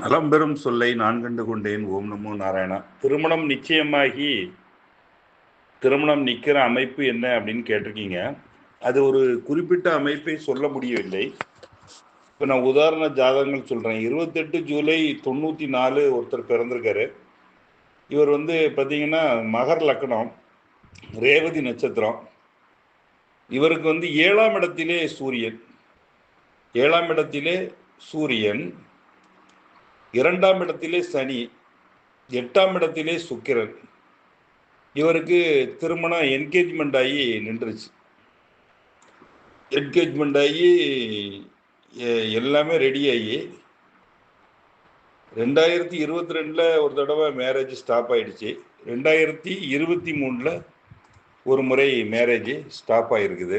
நலம் பெறும் சொல்லை நான் கண்டு கொண்டேன். ஓம் நமோ நாராயணா. திருமணம் நிச்சயமாகி திருமணம் நிற்கிற அமைப்பு என்ன அப்படின்னு கேட்டிருக்கீங்க. அது ஒரு குறிப்பிட்ட அமைப்பை சொல்ல முடியவில்லை. இப்போ நான் உதாரண ஜாதகங்கள் சொல்கிறேன் இருபத்தெட்டு ஜூலை தொண்ணூற்றி நாலு ஒருத்தர் பிறந்திருக்காரு. இவர் வந்து பார்த்தீங்கன்னா மகர் லக்னம் ரேவதி நட்சத்திரம். இவருக்கு வந்து ஏழாம் இடத்திலே சூரியன். ஏழாம் இடத்திலே சூரியன். இரண்டாம் இடத்திலே சனி எட்டாம் இடத்திலே சுக்கிரன். இவருக்கு திருமணம் என்கேஜ்மெண்ட் ஆகி நின்றுச்சு. என்கேஜ்மெண்ட் ஆகி எல்லாமே ரெடி ஆகி ரெண்டாயிரத்தி இருபத்தி ரெண்டில் ஒரு தடவை மேரேஜ் ஸ்டாப் ஆகிடுச்சு ரெண்டாயிரத்தி இருபத்தி மூணில் ஒரு முறை மேரேஜ் ஸ்டாப் ஆகிருக்குது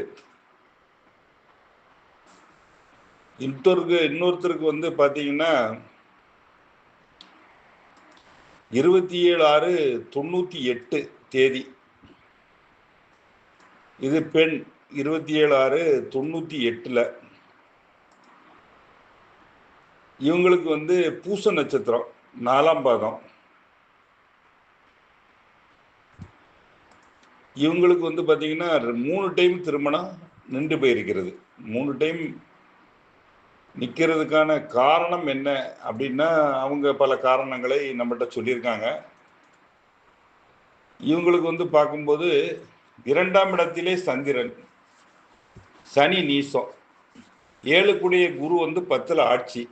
இன்னொருக்கு இன்னொருத்தருக்கு வந்து பார்த்தீங்கன்னா இருபத்தி ஏழு ஆறு தொண்ணூற்றி எட்டு தேதி. இது பெண் இருபத்தி ஏழு ஆறு தொண்ணூற்றி எட்டில். இவங்களுக்கு வந்து பூச நட்சத்திரம் நாலாம் பாதம் இவங்களுக்கு வந்து பார்த்தீங்கன்னா மூணு டைம் திருமணம் நின்று போயிருக்கிறது. மூணு டைம் நிற்கிறதுக்கான காரணம் என்ன அப்படின்னா அவங்க பல காரணங்களை நம்மகிட்ட சொல்லியிருக்காங்க. இவங்களுக்கு வந்து பார்க்கும்போது இரண்டாம் இடத்திலே சந்திரன் சனி நீசம் ஏழுக்குடைய குரு வந்து பத்தில் ஆட்சி.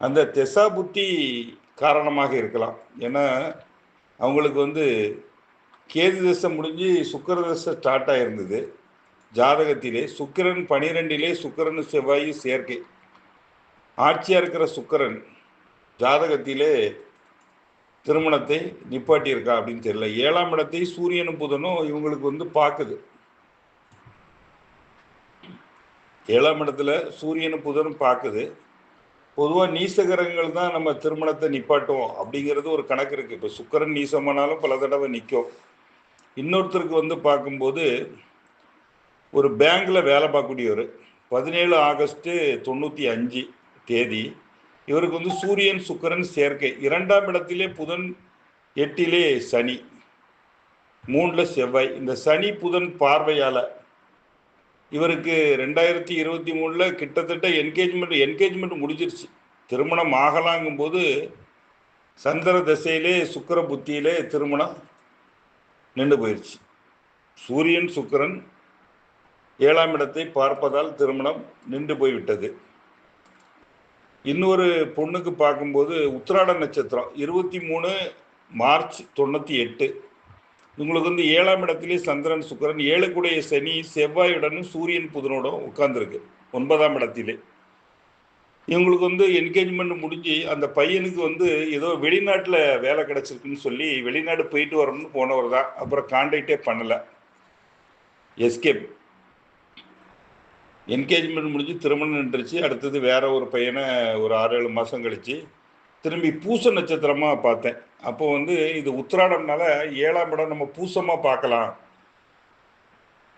அந்த திசா புத்தி காரணமாக இருக்கலாம். ஏன்னா அவங்களுக்கு வந்து கேது தசை முடிஞ்சு சுக்கர தசை ஸ்டார்ட் ஆகிருந்தது ஜாதகத்திலே சுக்கிரன் பனிரெண்டிலே சுக்கிரன் செவ்வாய் சேர்க்கை. ஆட்சியாக இருக்கிற சுக்கரன் ஜாதகத்திலே திருமணத்தை நிப்பாட்டியிருக்கா அப்படின்னு தெரியல. ஏழாம் இடத்தை சூரியனும் புதனும் இவங்களுக்கு வந்து பார்க்குது. ஏழாம் இடத்துல சூரியனும் புதனும் பார்க்குது. பொதுவாக நீசகரங்கள் தான் நம்ம திருமணத்தை நிப்பாட்டுவோம் அப்படிங்கிறது ஒரு கணக்கு இருக்குது இப்போ சுக்கரன் நீசமானாலும் பல தடவை நிற்கும் இன்னொருத்தருக்கு வந்து பார்க்கும்போது ஒரு பேங்க்ல வேலை பார்க்கக்கூடியவர் பதினேழு ஆகஸ்ட்டு தொண்ணூற்றி அஞ்சு தேதி இவருக்கு வந்து சூரியன் சுக்கிரன் சேர்க்கை. இரண்டாம் இடத்திலே புதன் எட்டிலே சனி. மூணில் செவ்வாய். இந்த சனி புதன் பார்வையால் இவருக்கு ரெண்டாயிரத்தி இருபத்தி மூணில் கிட்டத்தட்ட என்கேஜ்மெண்ட் என்கேஜ்மெண்ட் முடிஞ்சிருச்சு. திருமணம் ஆகலாங்கும்போது சந்திர தசையிலே சுக்கிர புத்தியிலே திருமணம் நின்று போயிடுச்சு சூரியன் சுக்கிரன் ஏழாம் இடத்தை பார்ப்பதால் திருமணம் நின்று போய்விட்டது. இன்னொரு பொண்ணுக்கு பார்க்கும்போது உத்திராட நட்சத்திரம் இருபத்தி மூணு மார்ச் தொண்ணூற்றி எட்டு. இவங்களுக்கு வந்து ஏழாம் இடத்திலே சந்திரன் சுக்கரன் ஏழுக்குடைய சனி செவ்வாயுடனும் சூரியன் புதனோடும் உட்கார்ந்துருக்கு ஒன்பதாம் இடத்திலே. இவங்களுக்கு வந்து என்கேஜ்மெண்ட் முடிஞ்சு அந்த பையனுக்கு வந்து ஏதோ வெளிநாட்டில் வேலை கிடச்சிருக்குன்னு சொல்லி வெளிநாடு போயிட்டு வரணும்னு போனவர் தான். அப்புறம் கான்டாக்டே பண்ணலை. எஸ்கேப் என்கேஜ்மெண்ட் முடிஞ்சு திருமணம் நின்றுச்சு. அடுத்தது வேற ஒரு பையனை ஒரு ஆறு ஏழு மாதம் கழிச்சு திரும்பி பூச நட்சத்திரமாக பார்த்தேன். அப்போ வந்து இது உத்திராடம்னால ஏழாம் இடம் நம்ம பூசமாக பார்க்கலாம்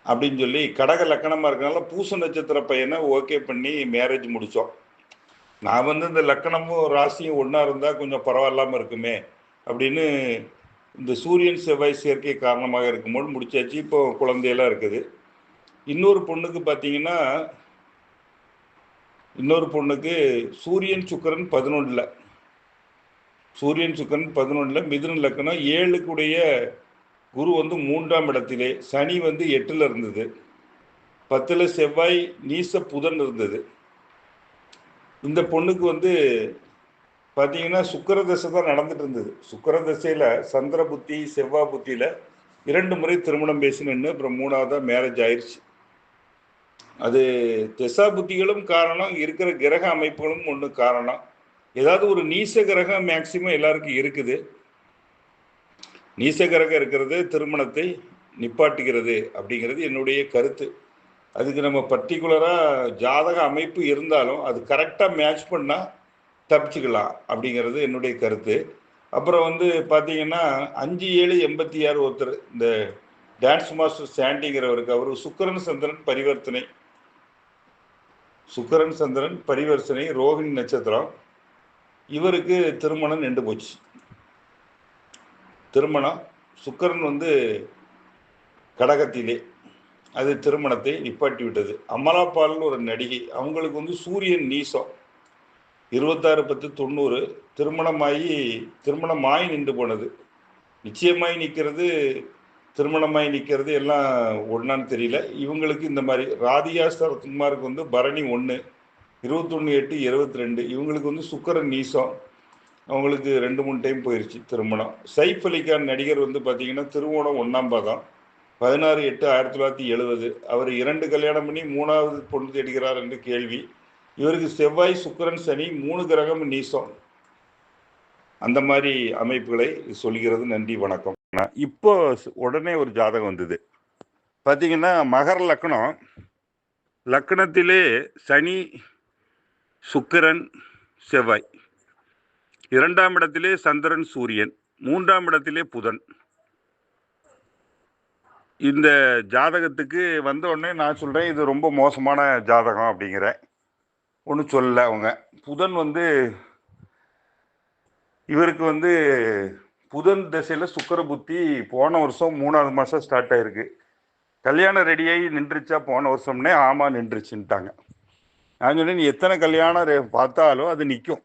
அப்படின்னு சொல்லி கடக லக்கணமாக இருக்கனால பூச நட்சத்திர பையனை ஓகே பண்ணி மேரேஜ் முடித்தோம் நான் வந்து இந்த லக்கணமும் ராசியும் ஒன்றா இருந்தால் கொஞ்சம் பரவாயில்லாமல் இருக்குமே அப்படின்னு இந்த சூரியன் செவ்வாய் சேர்க்கை காரணமாக இருக்கும்போது முடிச்சாச்சு. இப்போ குழந்தையெல்லாம் இருக்குது. இன்னொரு பொண்ணுக்கு பார்த்தீங்கன்னா இன்னொரு பொண்ணுக்கு சூரியன் சுக்கரன் பதினொன்றில் சூரியன் சுக்கரன் பதினொன்றில் மிதுன லக்கணம் ஏழுக்குடைய குரு வந்து மூன்றாம் இடத்திலே. சனி வந்து எட்டில் இருந்தது. பத்தில் செவ்வாய் நீச புதன் இருந்தது. இந்த பொண்ணுக்கு வந்து பார்த்தீங்கன்னா சுக்கர தசை தான் நடந்துட்டு இருந்தது. சுக்கர தசையில் சந்திர புத்தி செவ்வாய் புத்தியில் இரண்டு முறை திருமணம் பேசி அப்புறம் மூணாவதாக மேரேஜ் ஆயிடுச்சு அது திசா புத்திகளும் காரணம் இருக்கிற கிரக அமைப்புகளும் ஒன்று காரணம். ஏதாவது ஒரு நீச கிரகம் மேக்சிமம் எல்லாருக்கும் இருக்குது. நீச கிரகம் இருக்கிறது திருமணத்தை நிப்பாட்டுகிறது அப்படிங்கிறது என்னுடைய கருத்து. அதுக்கு நம்ம பர்டிகுலராக ஜாதக அமைப்பு இருந்தாலும் அது கரெக்டாக மேட்ச் பண்ணால் தப்பிச்சுக்கலாம் அப்படிங்கிறது என்னுடைய கருத்து. அப்புறம் வந்து பார்த்தீங்கன்னா அஞ்சு ஏழு எண்பத்தி ஆறு ஒருத்தர் இந்த டான்ஸ் மாஸ்டர் சாண்டிங்கிறவருக்கு அவர் சுக்கிரன் சந்திரன் பரிவர்த்தனை சுக்கரன் சந்திரன் பரிவர்த்தனை ரோஹிணி நட்சத்திரம் இவருக்கு திருமணம் நின்று போச்சு. திருமணம் சுக்கரன் வந்து கடகத்திலே அது திருமணத்தை நிப்பாட்டி விட்டது. அமலாபால்னு ஒரு நடிகை. அவங்களுக்கு வந்து சூரியன் நீசம். இருபத்தாறு பத்து தொண்ணூறு திருமணமாகி திருமணமாகி நின்று போனது. நிச்சயமாய் நிற்கிறது திருமணமாய் நிற்கிறது எல்லாம் ஒன்றான்னு தெரியல. இவங்களுக்கு இந்த மாதிரி ராதிகா சரத்குமாருக்கு வந்து பரணி ஒன்று இருபத்தொன்று எட்டு இருபத்தி ரெண்டு. இவங்களுக்கு வந்து சுக்கரன் நீசம். அவங்களுக்கு ரெண்டு மூணு டைம் போயிடுச்சு திருமணம். சைஃப் அலிகான் நடிகர் வந்து பார்த்தீங்கன்னா திருவோணம் ஒன்றாம் பாகம் பதினாறு எட்டு ஆயிரத்தி தொள்ளாயிரத்தி எழுபது. அவர் இரண்டு கல்யாணம் பண்ணி மூணாவது பொண்ணு தேடுகிறார் என்று கேள்வி. இவருக்கு செவ்வாய் சுக்கரன் சனி மூணு கிரகம் நீசம். அந்த மாதிரி அமைப்புகளை சொல்கிறது நன்றி வணக்கம். இப்போ உடனே ஒரு ஜாதகம் வந்தது. பார்த்தீங்கன்னா மகர லக்னம் லக்னத்திலே சனி சுக்கிரன் செவ்வாய். இரண்டாம் இடத்திலே சந்திரன் சூரியன். மூன்றாம் இடத்திலே புதன். இந்த ஜாதகத்துக்கு வந்த உடனே நான் சொல்கிறேன் இது ரொம்ப மோசமான ஜாதகம் அப்படிங்கிறேன் ஒன்றும் சொல்லலை அவங்க. புதன் வந்து இவருக்கு வந்து புதன் திசையில் சுக்கர புத்தி போன வருஷம் மூணாவது மாதம் ஸ்டார்ட் ஆயிருக்கு. கல்யாணம் ரெடியாகி நின்றுச்சா போன வருஷம்னே ஆமாம் நின்றுச்சுன்ட்டாங்க. நான் சொன்னேன் நீ எத்தனை கல்யாணம் ரே பார்த்தாலும் அது நிற்கும்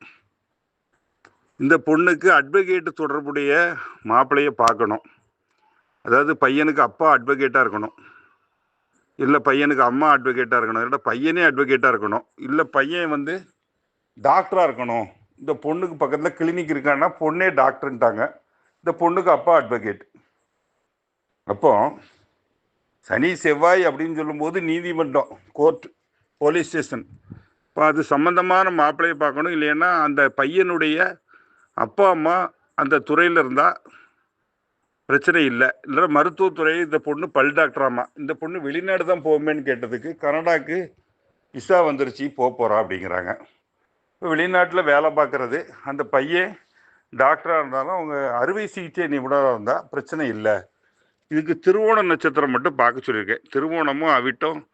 இந்த பொண்ணுக்கு அட்வொகேட்டு தொடர்புடைய மாப்பிள்ளையை பார்க்கணும். அதாவது பையனுக்கு அப்பா அட்வொகேட்டாக இருக்கணும். இல்லை பையனுக்கு அம்மா அட்வொகேட்டாக இருக்கணும். இல்லை பையனே அட்வொகேட்டாக இருக்கணும். இல்லை பையன் வந்து டாக்டராக இருக்கணும். இந்த பொண்ணுக்கு பக்கத்தில் கிளினிக் இருக்கான்னா பொண்ணே டாக்டர்ன்ட்டாங்க இந்த பொண்ணுக்கு அப்பா அட்வொகேட் அப்போ சனி செவ்வாய் அப்படின்னு சொல்லும்போது நீதிமன்றம் கோர்ட் போலீஸ் ஸ்டேஷன் இப்போ அது சம்மந்தமான மாப்பிள்ளையை பார்க்கணும். இல்லைன்னா அந்த பையனுடைய அப்பா அம்மா அந்த துறையில் இருந்தால் பிரச்சனை இல்லை. இல்லை மருத்துவத்துறை இந்த பொண்ணு பல் டாக்டராமா இந்த பொண்ணு வெளிநாடு தான் போகுமேன்னு கேட்டதுக்கு கனடாக்கு விசா வந்துருச்சு போக போகிறா அப்படிங்கிறாங்க. இப்போ வெளிநாட்டில் வேலை பார்க்குறது அந்த பையன் டாக்டராக இருந்தாலும் அவங்க அறுவை சிகிச்சை நிபுணராக இருந்தால் பிரச்சனை இல்லை. இதுக்கு திருவோண நட்சத்திரம் மட்டும் பார்க்க சொல்லியிருக்கேன். திருவோணமும் அவிட்டம்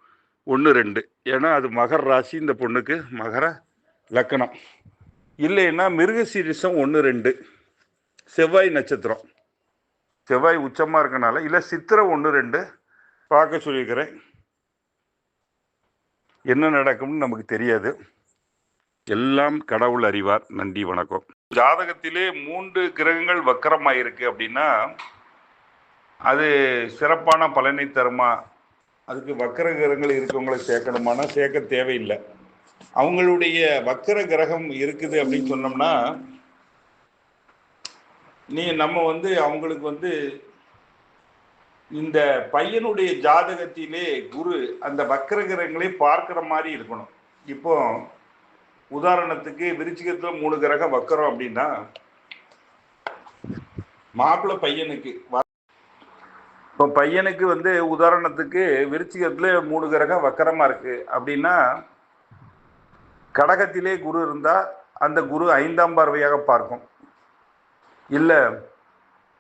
ஒன்று ரெண்டு. ஏன்னா அது மகர ராசி இந்த பொண்ணுக்கு மகர லக்கணம். இல்லைன்னா மிருக சீரிசம் ஒன்று ரெண்டு. செவ்வாய் நட்சத்திரம். செவ்வாய் உச்சமாக இருக்கனால இல்லை சித்திரை ஒன்று ரெண்டு பார்க்க சொல்லியிருக்கிறேன். என்ன நடக்கும்னு நமக்கு தெரியாது. எல்லாம் கடவுள் அறிவார். நன்றி வணக்கம். ஜாதகத்திலே மூன்று கிரகங்கள் வக்கரமாயிருக்கு அப்படின்னா அது சிறப்பான பலனை தருமா? அதுக்கு வக்கர கிரகங்கள் இருக்கவங்களை சேர்க்கணுமானா சேர்க்க தேவையில்லை. அவங்களுடைய வக்கர கிரகம் இருக்குது அப்படின்னு சொன்னோம்னா நீ நம்ம வந்து அவங்களுக்கு வந்து இந்த பையனுடைய ஜாதகத்திலே குரு அந்த வக்கர கிரகங்களே பார்க்கிற மாதிரி இருக்கணும். இப்போ உதாரணத்துக்கு விருச்சிகத்துல மூணு கிரகம் வக்கரம் அப்படின்னா மாப்பிள்ளை பையனுக்கு இப்போ பையனுக்கு வந்து உதாரணத்துக்கு விருச்சிகத்துல மூணு கிரகம் வக்கரமா இருக்கு அப்படின்னா கடகத்திலே குரு இருந்தா அந்த குரு ஐந்தாம் பார்வையாக பார்க்கும். இல்லை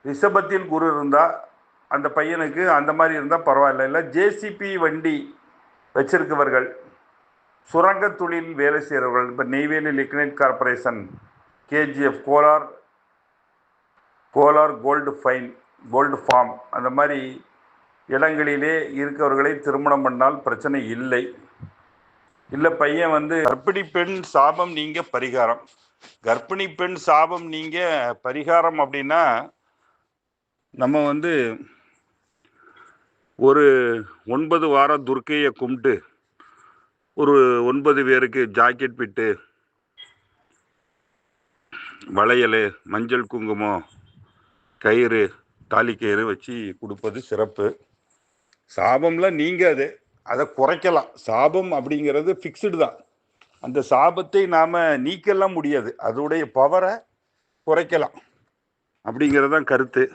ரிஷபத்தில் குரு இருந்தா அந்த பையனுக்கு அந்த மாதிரி இருந்தால் பரவாயில்ல. இல்லை ஜேசிபி வண்டி வச்சிருக்கவர்கள் சுரங்க தொழில் வேலை செய்கிறவர்கள் இப்போ Neyveli lignite corporation KGF Kolar Kolar gold fine gold farm அந்த மாதிரி இடங்களிலே இருக்கவர்களை திருமணம் பண்ணால் பிரச்சனை இல்லை. இல்லை பையன் வந்து கர்ப்பிணி பெண் சாபம் நீங்க பரிகாரம். கர்ப்பிணி பெண் சாபம் நீங்க பரிகாரம் அப்படின்னா நம்ம வந்து ஒரு ஒன்பது வாரம் துர்க்கையை கும்பிட்டு ஒரு ஒன்பது பேருக்கு ஜாக்கெட் பிட்டு வளையல் மஞ்சள் குங்குமம் கயிறு தாலிக்கயிறு வச்சு கொடுப்பது சிறப்பு. சாபம்லாம் நீங்காது. அதை குறைக்கலாம். சாபம் அப்படிங்கிறது ஃபிக்ஸ்டு தான். அந்த சாபத்தை நாம் நீக்கலாம் முடியாது. அதோடைய பவரை குறைக்கலாம். அப்படிங்கிறது தான் கருத்து.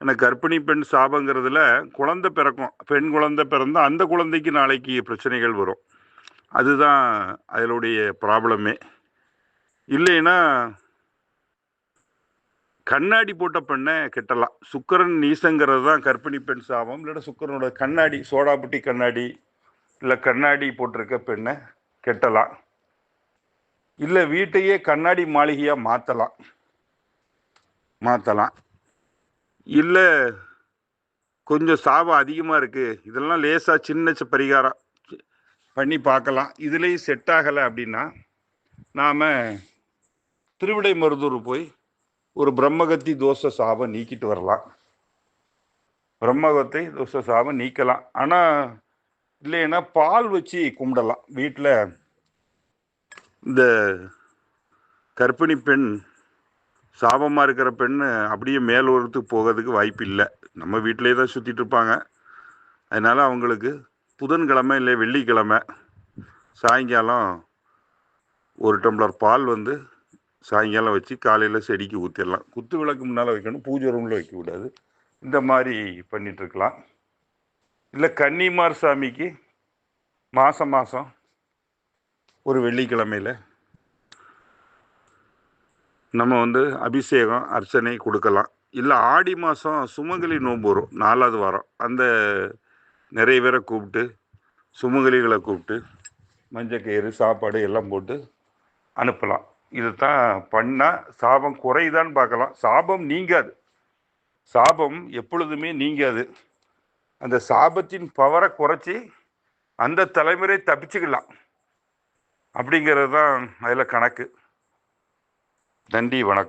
ஏன்னா கர்ப்பிணி பெண் சாபங்கிறதுல குழந்தை பிறக்கும். பெண் குழந்தை பிறந்தா அந்த குழந்தைக்கு நாளைக்கு பிரச்சனைகள் வரும். அதுதான் அதனுடைய ப்ராப்ளமே. இல்லைன்னா கண்ணாடி போட்ட பெண்ணை கெட்டலாம். சுக்கரன் நீசங்கிறது தான் கர்ப்பிணி பெண் சாபம். இல்லைன்னா சுக்கரனோட கண்ணாடி சோடாபுட்டி கண்ணாடி இல்லை கண்ணாடி போட்டிருக்க பெண்ணை கெட்டலாம். இல்லை வீட்டையே கண்ணாடி மாளிகையாக மாற்றலாம் மாற்றலாம் இல்லை கொஞ்சம் சாபம் அதிகமாக இருக்குது இதெல்லாம் லேசாக சின்ன பரிகாரம். பண்ணி பார்க்கலாம். இதுலேயும் செட் ஆகலை அப்படின்னா நாம் திருவிடை மருதூர் போய் ஒரு பிரம்மகத்தி தோஷ சாபம் நீக்கிட்டு வரலாம். பிரம்மகத்தை தோஷ சாபம் நீக்கலாம். ஆனால் இல்லைன்னா பால் வச்சு கும்பிடலாம். வீட்டில் இந்த கர்ப்பிணி பெண் சாபமாக இருக்கிற பெண் அப்படியே மேல் உரத்துக்கு போகிறதுக்கு வாய்ப்பு இல்லை நம்ம வீட்டிலே தான் சுற்றிட்டு இருப்பாங்க. அதனால் அவங்களுக்கு புதன்கிழமை இல்லை வெள்ளிக்கிழமை சாயங்காலம் ஒரு டம்ளர் பால் வந்து சாயங்காலம் வச்சு காலையில் செடிக்கு ஊற்றிடலாம் குத்து விளக்கு முன்னால் வைக்கணும் பூஜை ரூமில் வைக்கக்கூடாது இந்த மாதிரி பண்ணிகிட்ருக்கலாம் இல்லை கன்னிமார் சாமிக்கு மாதம் மாதம் ஒரு வெள்ளிக்கிழமையில் நம்ம வந்து அபிஷேகம் அர்ச்சனை கொடுக்கலாம். இல்லை ஆடி மாதம் சுமங்கலி நோன்பு வரும் நாலாவது வாரம். அந்த நிறைய பேரை கூப்பிட்டு சுமங்கலிகளை கூப்பிட்டு மஞ்சக்கயிறு சாப்பாடு எல்லாம் போட்டு அனுப்பலாம். இது தான் பண்ணால் சாபம் குறையுதான்னு பார்க்கலாம். சாபம் நீங்காது. சாபம் எப்பொழுதுமே நீங்காது. அந்த சாபத்தின் பவரை குறைச்சி அந்த தலைமுறை தப்பிச்சுக்கலாம். அப்படிங்கிறது தான் அதில் கணக்கு. நன்றி வணக்கம்.